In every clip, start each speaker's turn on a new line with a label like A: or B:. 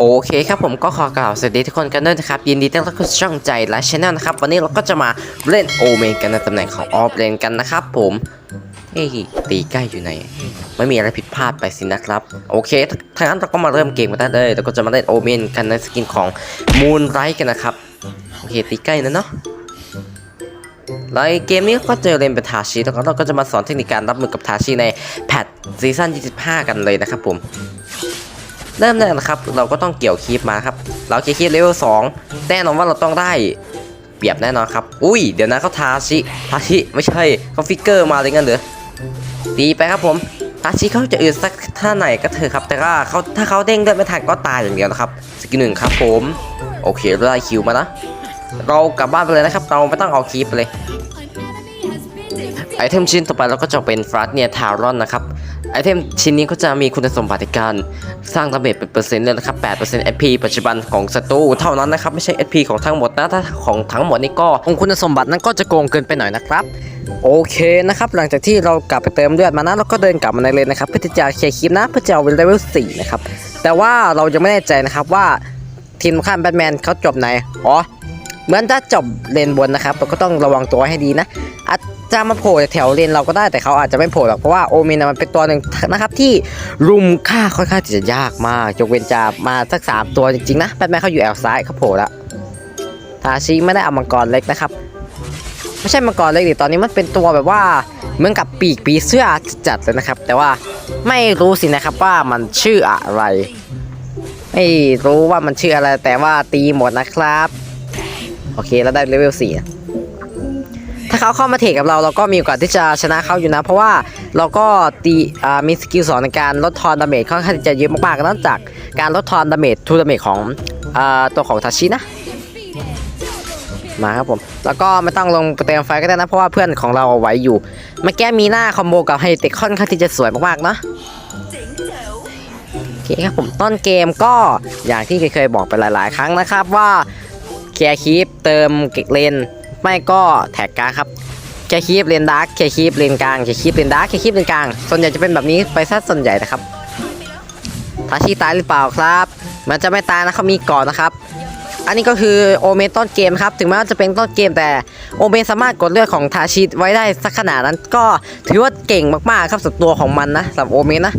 A: โอเคครับผมก็ขอกล่าวสวัสดีทุกคนกันด้วยนะครับ ยินดีต้อนรับเข้าสู่ช่องใจและช anel นะครับ วันนี้เราก็จะมาเล่นโอเมนกันในตำแหน่งของออฟเลนกันนะครับผมเฮ้ยตีใกล้อยู่ไหน ไม่มีอะไรผิดพลาดไปสินะครับ โอเคถ้างั้นเราก็มาเริ่มเกมกันได้เลยเราก็จะมาเล่นโอเมนกันในสกินของมูนไรกันนะครับโอเคตีใกล้นะเนาะแล้วเกมนี้ก็เจอเลนเป็นทาชิแล้วก็เราก็จะมาสอนเทคนิคการรับมือกับทาชิในแพทซีซั่น25 กันเลยนะครับผม เริ่มแรกนะครับ เราก็ต้องเกี่ยวคีบมาครับ เราเกี่ยวคีบเลเวล2แน่นอนว่าเราต้องได้เปรียบแน่นอนครับ อุ้ย เดี๋ยวนะเขาทาชิทาชิไม่ใช่เขาฟิกเกอร์มาเลยงั้นเหรอตีไปครับผมทาชิเขาจะอืดสักท่าไหนก็เถอะครับ แต่ว่าเขาถ้าเขาเด้งเลือดไม่ทันก็ตายอย่างเดียวนะครับสกิลหนึ่งครับผม โอเคเราได้คิวมานะ เรากลับบ้านไปเลยนะครับ เราไม่ต้องเอาคีบไปเลยไอเทมชิ้นต่อไปเราก็จะเป็นฟรัสเนียทารอนนะครับ ไอเทมชิ้นนี้ก็จะมีคุณสมบัติในการสร้างดาเมจเป็นเปอร์เซ็นต์เลยนะครับ8% HP ปัจจุบันของศัตรูเท่านั้นนะครับ ไม่ใช่ HP ของทั้งหมดนะถ้าของทั้งหมดนี่ก็องคุณสมบัตินั้นก็จะโกงเกินไปหน่อยนะครับ โอเคนะครับ หลังจากที่เรากลับไปเติมเลือดมานะเราก็เดินกลับมาในเลนนะครับเพื่อที่จะเคลียร์คลิปนะเพื่อจะเอาเป็นเลเวล4นะครับแต่ว่าเรายังไม่แน่ใจนะครับว่าทีมข้ามแบทแมนเขาจบไหนอ๋อเหมือนถ้าจบเลนบนนะครับเราก็ต้องระวังตัวให้ดีนะอา จะมาโผล่แถวเลนเราก็ได้แต่เขาอาจจะไม่โผล่หรอกเพราะว่าโอเมนนมันเป็นตัวหนึ่งนะครับที่รุมฆ่าค่อนข้างที่จะยากมากยกเว้นจะมาสักสามตัวจริงๆนะแบทแมนเขาอยู่แอลซ้ายเขาโผล่ละทาชิไม่ได้เอามังกรเล็กนะครับไม่ใช่มังกรเล็กดิตอนนี้มันเป็นตัวแบบว่าเหมือนกับปีกปีเสื้อจัดเลยนะครับ แต่ว่าไม่รู้สินะครับว่ามันชื่ออะไร ไม่รู้ว่ามันชื่ออะไรแต่ว่าตีหมดนะครับ โอเคแล้วได้เลเวล4 ถ้าเขาเข้ามาเทรดกับเราเราก็มีโอกาสที่จะชนะเขาอยู่นะ เพราะว่าเราก็ตีมีสกิลสองในการลดทอนดาเมจค่อนข้างที่จะเยอะมากๆนอกจากการลดทอนดาเมจทูดาเมจของอตัวของทาชินะมาครับผม แล้วก็ไม่ต้องลงเติมไฟก็ได้นะ เพราะว่าเพื่อนของเราเอาไว้อยู่เมื่อกี้มีหน้าคอมโบกับไฮเทคค่อนข้างที่จะสวยมากๆเนาะโอเคครับผมต้นเกมก็อย่างที่เคยบอกไปหลาย ๆ ครั้งนะครับว่าเคลียร์คีปเติมเก็กเลน ไม่ก็แท็กกลางครับเคลียร์คีปเลนดาร์กเคลียร์คีปเลนกลางเคลียร์คีปเลนดาร์กเคลียร์คีปเลนกลาง ส่วนใหญ่จะเป็นแบบนี้ไปซะส่วนใหญ่นะครับทาชิตายหรือเปล่าครับ มันจะไม่ตายนะเขามีก่อนนะครับ อันนี้ก็คือโอเมนต้นเกมครับ ถึงแม้ว่าจะเป็นต้นเกมแต่โอเมนสามารถกดเลือดของทาชิไว้ได้สักขนาดนั้นก็ถือว่าเก่งมากๆครับสำหรับตัวของมันนะสำหรับโอเมนนะ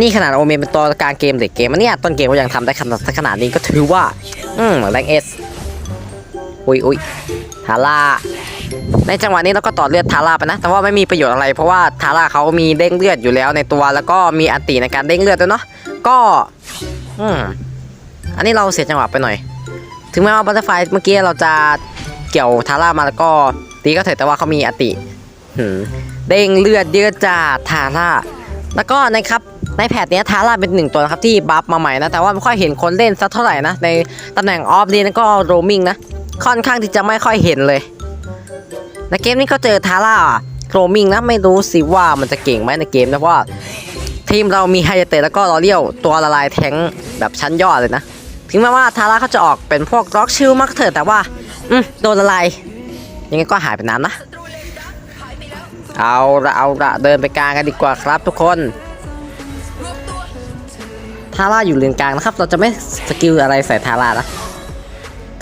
A: นี่ขนาดโอเมนเป็นตัวกลางเกมเด็กเกมอันเนี้ยต้นเกมก็ยังทำได้ขนาดขนาดนี้ก็ถือว่า อืมแรงเอสอุ้ยอุ้ย ทาร่าในจังหวะนี้เราก็ต่อเลือดทาร่าไปนะ แต่ว่าไม่มีประโยชน์อะไร เพราะว่าทาร่าเขามีเด้งเลือดอยู่แล้วในตัว แล้วก็มีอัติในการเด้งเลือดด้วยเนาะ ก็อืมอันนี้เราเสียจังหวะไปหน่อย ถึงแม้ว่าบัตเตอร์ไฟเมื่อกี้เราจะเกี่ยวทาร่ามาแล้วก็ตีก็เถอะแต่ว่าเขามีอติเด้งเลือดเยอะจ้าทาร่า แล้วก็นะครับในแพทเนี้ยทาร่าเป็นหนึ่งตัวนะครับที่บัฟมาใหม่นะ แต่ว่าไม่ค่อยเห็นคนเล่นสักเท่าไหร่นะ ในตำแหน่งออฟเลนก็โรมิงนะ ค่อนข้างที่จะไม่ค่อยเห็นเลยในเกมนี้ก็เจอทาร่าโรมิงนะไม่รู้สิว่ามันจะเก่งไหมในเกมนะเพราะทีมเรามีไฮเตะแล้วก็ลอเลียวตัวละลายแทงแบบชั้นยอดเลยนะ ถึงแม้ว่าทาร่าเขาจะออกเป็นพวกร็อกชิลมากเถอะแต่ว่าอืมโดนละลายยังไงก็หายไปนานนะ เอาละเอาละเดินไปกลางกันดีกว่าครับทุกคนทาร่าอยู่เลนกลางนะครับ เราจะไม่สกิลอะไรใส่ทาร่านะ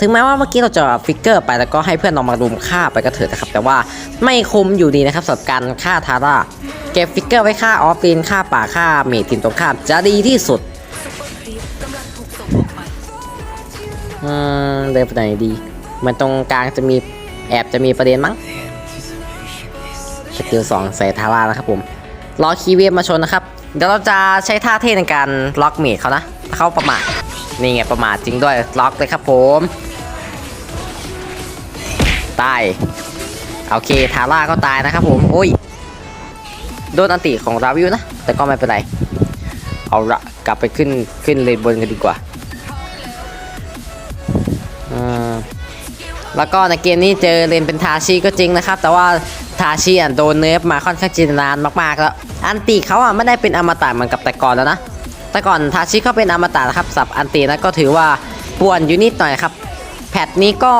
A: ถึงแม้ว่าเมื่อกี้เราจะฟิกเกอร์ไปแล้วก็ให้เพื่อนเรามารุมฆ่าไปก็เถอะนะครับ แต่ว่าไม่คุ้มอยู่ดีนะครับสำหรับการฆ่าทาร่าเก็บฟิกเกอร์ไว้ฆ่าออฟเลนฆ่าป่าฆ่าเมททีมตรงข้ามจะดีที่สุดอืมเดินไปไหนดี มันตรงกลางจะมีแอบจะมีประเด็นมั้งสกิลสองใส่ทาร่านะครับผมรอคีย์เวฟมาชนนะครับ เดี๋ยวเราจะใช้ท่าเท่ในการล็อกเมดเขานะ เขาประมาทนี่ไงประมาทจริงด้วยล็อกเลยครับผม ตาย โอเค ทาร่าก็ตายนะครับผมโอ้ย โดนอันติของราวิวนะ แต่ก็ไม่เป็นไร เอาละกลับไปขึ้นขึ้นเลนบนกันดีกว่า แล้วก็ในเกมนี้เจอเลนเป็นทาชิก็จริงนะครับ แต่ว่าทาชิอะโดนเนิร์ฟมาค่อนข้างจีนานมากๆแล้ว อันตีเขาอะไม่ได้เป็นอมตะเหมือนกับแต่ก่อนแล้วนะ แต่ก่อนทาชิเขาเป็นอมตะนะครับสับอันตีนะก็ถือว่าป่วนอยู่นิดหน่อยครับ แพทนี้ก็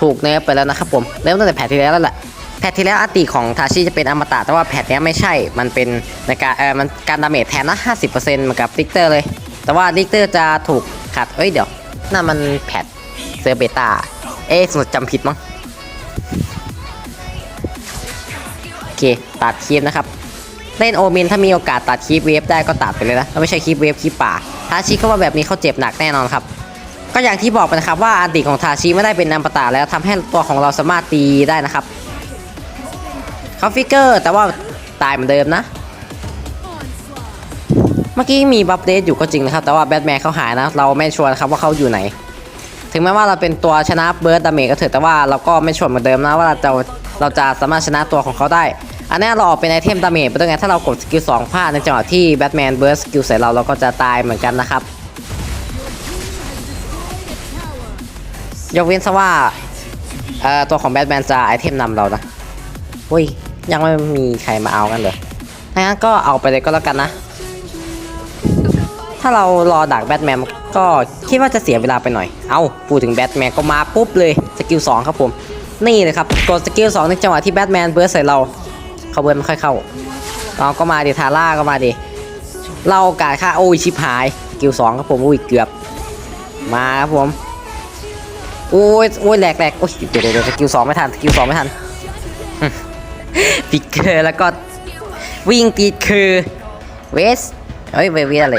A: ถูกเนิร์ฟไปแล้วนะครับผมเริ่มตั้งแต่แพทที่แล้วแล้วแหละแพทที่แล้วอัตีของทาชิจะเป็นอมตะแต่ว่าแพทนี้ไม่ใช่มันเป็นในการเออมันการดาเมจแทนนะ50%เหมือนกับดิกเตอร์เลย แต่ว่าดิกเตอร์จะถูกขาดเอ้ยเดี๋ยวนั่นมันแพทเซอร์เบต้าเอ๊ะสมมติจำผิดมั้งโอเคตัดคลิปนะครับเล่นโอเมนถ้ามีโอกาสตัดคลิปเวฟได้ก็ตัดไปเลยนะถ้าไม่ใช่คลิปเวฟคลิปป่าทาชิก็ว่าแบบนี้เขาเจ็บหนักแน่นอนครับ ก็อย่างที่บอกไปนะครับว่าอันติของทาชิไม่ได้เป็นนัมปตาแล้วทำให้ตัวของเราสามารถตีได้นะครับเขาฟิกเกอร์แต่ว่าตายเหมือนเดิมนะ เมื่อกี้มีบัฟเดตอยู่ก็จริงนะครับ แต่ว่าแบทแมนเขาหายนะ เราไม่ชวนะครับว่าเขาอยู่ไหน ถึงแม้ว่าเราเป็นตัวชนะเบิร์ดดาเมจก็เถอะแต่ว่าเราก็ไม่ชวร์เหมือนเดิมนะว่าเราจะเราจะสามารถชนะตัวของเขาได้ อันนี้เราออกเป็นไอเทมดาเมจไปด้วยไงถ้าเรากดสกิลสองพลาดในจังหวะที่แบทแมนเบิร์ดสกิลใส่เราเราก็จะตายเหมือนกันนะครับ ยกเว้นซะว่าเอ่อตัวของแบทแมนจะไอเทมนำเรานะอุ้ยยังไม่มีใครมาเอากันเลยถ้างั้นก็เอาไปเลยก็แล้วกันนะ ถ้าเรารอดักแบทแมนก็คิดว่าจะเสียเวลาไปหน่อย เอาพูดถึงแบทแมนก็มาปุ๊บเลยสกิล2ครับผม นี่เลยครับกดสกิล2ในจังหวะที่แบทแมนเบิร์สใส่เราเขาเบิร์นไม่ค่อยเข้าเราก็มาดิทาร่าก็มาดิเราโอกาสค่าโอ้ยชิบหายสกิล2ครับผมอุ้ยเกือบ มาครับผม โอ้ยโอ้ยแหลกแหลกโอ้ยเดี๋ยวเดี๋ยวเดี๋ยวสกิลสองไม่ทันสกิลสองไม่ทันฟิกเกอร์แล้วก็วิ่งตีดคือเวสเฮ้ยเวเวอะไร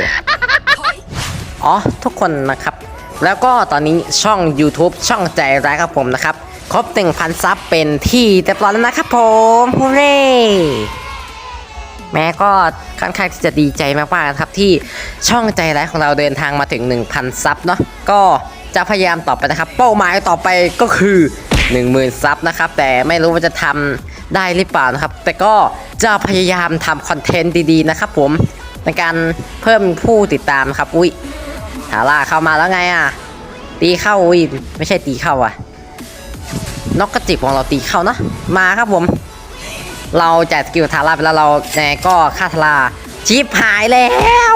A: อ๋อทุกคนนะครับ แล้วก็ตอนนี้ช่อง YouTube ช่องใจร้ายครับผมนะครับ ครบ 1,000 ซับเป็นที่เรียบร้อยแล้วนะครับผมฮูเร่แม้ก็ค่อนข้างที่จะดีใจมากๆนะครับที่ช่องใจร้ายของเราเดินทางมาถึง 1,000 ซับเนาะก็ จะพยายามต่อไปนะครับ เป้าหมายต่อไปก็คือ 10,000ซับนะครับ แต่ไม่รู้ว่าจะทำได้หรือเปล่านะครับ แต่ก็จะพยายามทำคอนเทนต์ดีๆนะครับ ผมในการเพิ่มผู้ติดตามครับ อุ้ยทาร่าเข้ามาแล้วไงอะ ตีเข้าอุ้ยไม่ใช่ตีเข้าอะนกกระจิบของเราตีเข้านะมาครับผม เราจ่ายสกิลทาร่าไปแล้วเราแน่ก็ฆ่าทาร่าชิปหายแล้ว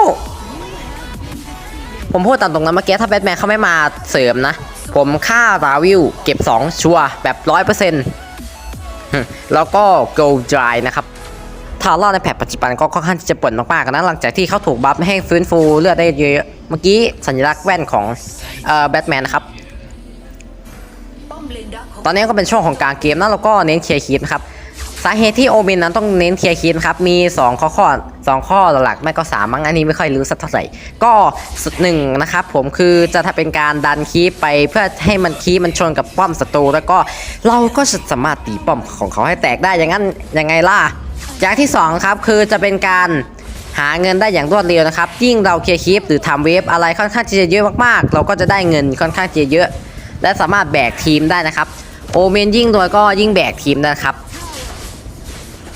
A: ผมพูดตามตรงนั้นเมื่อกี้ถ้าแบทแมนเขาไม่มาเสริมนะ ผมฆ่าราวิลเก็บ 2 ชัวแบบร้อยเปอร์เซ็นต์แล้วก็ go dry นะครับทาร่าในแพทปัจจุบันก็ค่อนข้างจะปวดมากๆนะหลังจากที่เขาถูกบัฟให้ฟื้นฟูเลือดได้เยอะเมื่อกี้สัญลักษณ์แว่นของเอ่อแบทแมนนะครับ ตอนนี้ก็เป็นช่วงของกลารเกมนะแล้วก็เน้นเคลียร์คีปนะครับ สาเหตุที่โอเมนนั้นต้องเน้นเคลียร์คีปนะครับ มี 2 ข้อข้อ2ข้อหลักๆไม่ก็3มั้งอันนี้ไม่ค่อยรู้สักเท่าไหร่ ก็สุดหนึ่งนะครับผมคือจะทำเป็นการดันคีปไปเพื่อให้มันคีปมันชนกับป้อมศัตรูแล้วก็เราก็จะสามารถตีป้อมของเขาให้แตกได้อย่างนั้นยังไงล่ะอย่างที่ 2 ครับคือจะเป็นการหาเงินได้อย่างรวดเร็วนะครับยิ่งเราเคลียร์คลิปหรือทำเวฟอะไรค่อนข้างจะเยอะมากๆ เราก็จะได้เงินค่อนข้างจะเยอะ และสามารถแบกทีมได้นะครับโอเมนยิ่งรวยก็ยิ่งแบกทีมนะครับ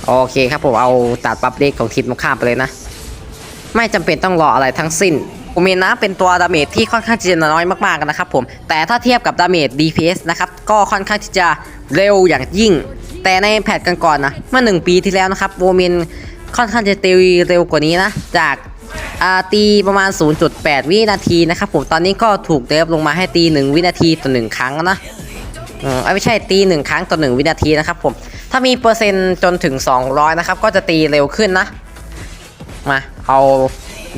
A: โอเคครับผมเอาตัดปับเด็กของทีมตรงข้ามไปเลยนะ ไม่จำเป็นต้องรออะไรทั้งสิ้นโอเมนนะเป็นตัวดาเมจที่ค่อนข้างจะน้อยมากๆนะครับผมแต่ถ้าเทียบกับดาเมจ DPS นะครับก็ค่อนข้างที่จะเร็วอย่างยิ่ง แต่ในแพทกันก่อนนะเมื่อ 1 ปีที่แล้วนะครับโอเมนค่อนข้างจะตีเร็วกว่านี้นะ จากตีประมาณ 0.8 วินาทีนะครับผมตอนนี้ก็ถูกเดฟลงมาให้ตี 1 วินาทีต่อ 1 ครั้งนะ เอ้ยไม่ใช่ตีหนึ่งครั้งต่อหนึ่งวินาทีนะครับผม ถ้ามีเปอร์เซ็นต์จนถึง 200 นะครับ ก็จะตีเร็วขึ้นนะ มาเอา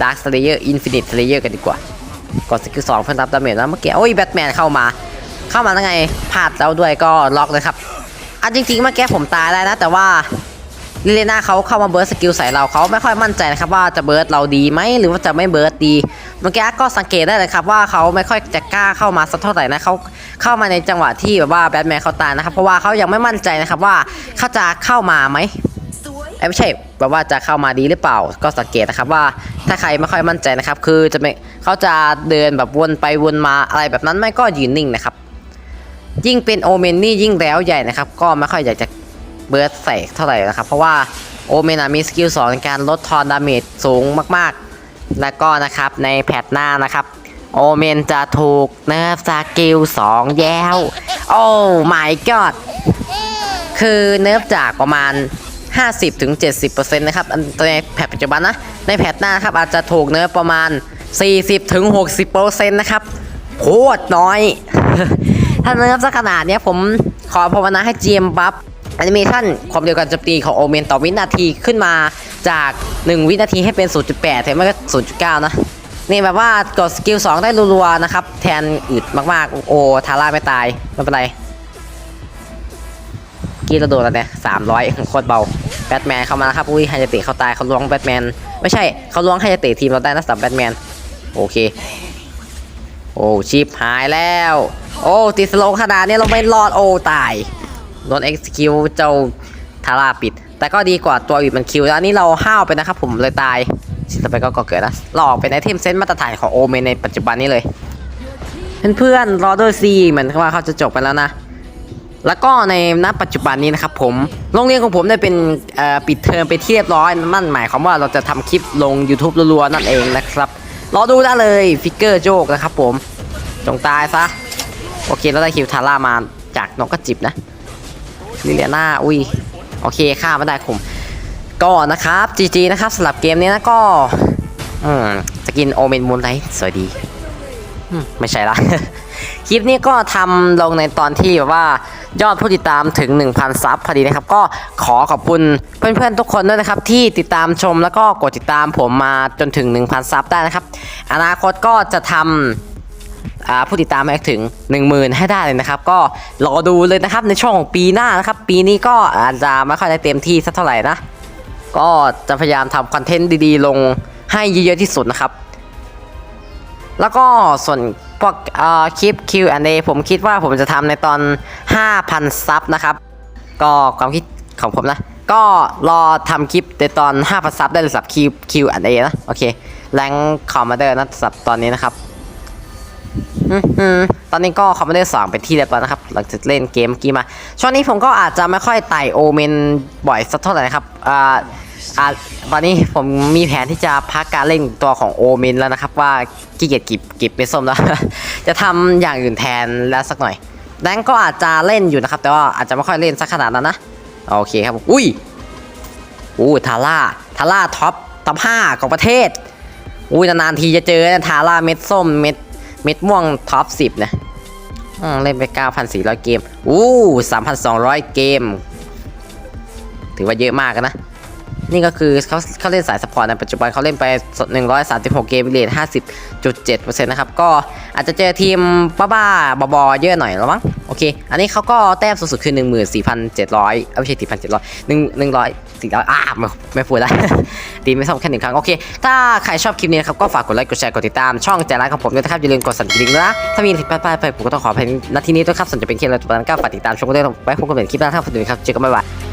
A: Dark Slayer Infinite Slayer กันดีกว่ากดสกิล2เพื่อรับดาเมจนะเมื่อกี้โอ้ยแบทแมนเข้ามา เข้ามาแล้วไงพลาดแล้วด้วยก็ล็อกเลยครับอันจริงๆเมื่อกี้ผมตายแล้วนะ แต่ว่าลิเลน่าเขาเข้ามาเบิร์ดสกิลใส่เราเขาไม่ค่อยมั่นใจนะครับว่าจะเบิร์ดเราดีไหมหรือว่าจะไม่เบิร์ดดี เมื่อกี้ก็สังเกตได้เลยครับว่าเขาไม่ค่อยจะกล้าเข้ามาสักเท่าไหร่นะเขาเข้ามาในจังหวะที่แบบว่าแบทแมนเขาตายนะครับเพราะว่าเขายังไม่มั่นใจนะครับว่าเขาจะเข้ามาไหมเอ้ไม่ใช่แบบว่าจะเข้ามาดีหรือเปล่า ก็สังเกตนะครับว่าถ้าใครไม่ค่อยมั่นใจนะครับ คือจะไม่เขาจะเดินแบบวนไปวนมาอะไรแบบนั้นไม่ก็ยืนนิ่งนะครับ ยิ่งเป็นโอเมนนี่ยิ่งแล้วใหญ่นะครับ ก็ไม่ค่อยอยากจะเบิร์ดใส่เท่าไหร่นะครับ เพราะว่าโอเมนมีสกิล2ในการลดทอนดาเมจสูงมากๆ แล้วก็นะครับในแพทหน้านะครับ โอเมนจะถูกเนิร์ฟสกิล2แย้ว โอ้ my god คือเนิร์ฟจากประมาณ 50-70%นะครับในแพทปัจจุบันนะ ในแพทหน้านครับอาจจะถูกเนิร์ฟประมาณ 40-60%นะครับโคตรน้อย ถ้าเนิร์ฟสักขนาดเนี้ยผมขอภาวนาให้ GM บัฟ แอนิเมชันความเร็วการโจมตีของโอเมนต่อวินาทีขึ้นมาจาก 1 วินาทีให้เป็น 0.8แถมไม่ก็ 0.9 นะ นี่แบบว่ากดสกิล 2 ได้รัวๆ นะครับ แทนอึดมากๆ โอทาร่าไม่ตาย ไม่เป็นไร กี้เราโดนแล้วเนี่ยสามร้อยโคตรเบา แบทแมนเข้ามาครับ อุ้ยไฮยาเตะเขาตายเขาล้วงแบทแมน ไม่ใช่เขาล้วงไฮยาเตะทีมเราได้นะสำหรับแบทแมน โอเค โอ้ชิปหายแล้ว โอ้ติดสโลขนาดนี้เราไม่รอดโอ้ตาย โดน execute เจ้าทาร่าปิด แต่ก็ดีกว่าตัวอื่นมันคิวแล้วอันนี้เราห้าวไปนะครับผมเลยตายสิ่งต่อไปก็กเกิดนะหลอกเป็นไอเทมเซนต์มาตรฐานของโอเมนในปัจจุบันนี้เลย เพื่อนๆรอด้วยซีเหมือนว่าเขาจะจบไปแล้วนะแล้วก็ในณปัจจุบันนี้นะครับผมโรงเรียนของผมได้เป็นปิดเทอมไปที่เรียบร้อยนั่นหมายความว่าเราจะทำคลิปลง YouTube รัวๆนั่นเองนะครับรอดูได้เลยฟิกเกอร์โจกนะครับผมจงตายซะโอเคเราได้คิวทาร่ามาจากนกกระจิบนะ ลิเลียนาอุ้ยโอเคฆ่าไม่ได้ผมก็นะครับ GG นะครับสำหรับเกมนี้นะก็อืมจะกินโอเมนมูนไลท์สวัสดีไม่ใช่ละคลิปนี้ก็ทำลงในตอนที่แบบว่ายอดผู้ติดตามถึง 1,000 ซับพอดีนะครับ ก็ขอขอบคุณเพื่อนๆทุกคนด้วยนะครับ ที่ติดตามชมแล้วก็กดติดตามผมมาจนถึง 1,000 ซับได้นะครับ อนาคตก็จะทำ ผู้ติดตามให้ถึง 10,000 ให้ได้เลยนะครับ ก็รอดูเลยนะครับในช่วงของปีหน้านะครับ ปีนี้ก็อาจจะไม่ค่อยได้เต็มที่สักเท่าไหร่นะ ก็จะพยายามทำคอนเทนต์ดีๆ ลงให้เยอะๆที่สุดนะครับ แล้วก็ส่วนพวกคลิป Q&A ผมคิดว่าผมจะทำในตอน 5,000 ซับนะครับ ก็ความคิดของผมนะ ก็รอทำคลิปในตอน 5,000 ซับได้เลยสำหรับ Q Q&A นะ โอเค แรงคอมมานเดอร์นะสับตอนนี้นะครับ ตอนนี้ก็คอมมานเดอร์สองเป็นที่เรียบร้อยนะครับ หลังจากเล่นเกมเมื่อกี้มา ช่วงนี้ผมก็อาจจะไม่ค่อยไต่โอเมนบ่อยสักเท่าไหร่นะครับอ่าอาตอนนี้ผมมีแผนที่จะพักการเล่นตัวของโอเมนแล้วนะครับ ว่าขี้เกียจกิบกิบไปส้มแล้ว จะทำอย่างอื่นแทนแล้วสักหน่อยแดงก็อาจจะเล่นอยู่นะครับ แต่ว่าอาจจะไม่ค่อยเล่นสักขนาดนั้นนะโอเคครับอุ้ยอู้ทาร่าทาร่าท็อปท็อปห้าของประเทศอุ้ยนานๆทีจะเจอทาร่าเม็ดส้มเม็ด เม็ดม่วงท็อปสิบนะเล่นไป 9,400 เกม อู้ 3,200 เกม ถือว่าเยอะมากนะ นี่ก็คือเขาเขาเล่นสายสปอร์ตในปัจจุบันเขาเล่นไป 136 เกมเรท50.7%นะครับ ก็อาจจะเจอทีมบ้าๆบอๆเยอะหน่อยแล้วมั้ง โอเค อันนี้เขาก็แต้มสูงสุดคือ 14,700เอ้ไม่ใช่4,700 1 100 400อ่าไม่ไม่พูดแล้วตีไม่ซ้ำแค่หนึ่งครั้ง โอเค ถ้าใครชอบคลิปนี้นะครับก็ฝากกดไลค์ กดแชร์ กดติดตามช่องแจร้านของผมด้วยนะครับ อย่าลืมกดสั่นกระดิ่งด้วยนะ ถ้ามีผิดพลาดไปผมก็ต้องขออภัยณที่นี้ด้วยครับส่วนจะเป็นเคสอะไรต่างๆก็ฝากติดตามชมกันด้วยไว้พบกันใหม่คลิปหน้าครับสวัสดีครับเจอกันบ๊ายบาย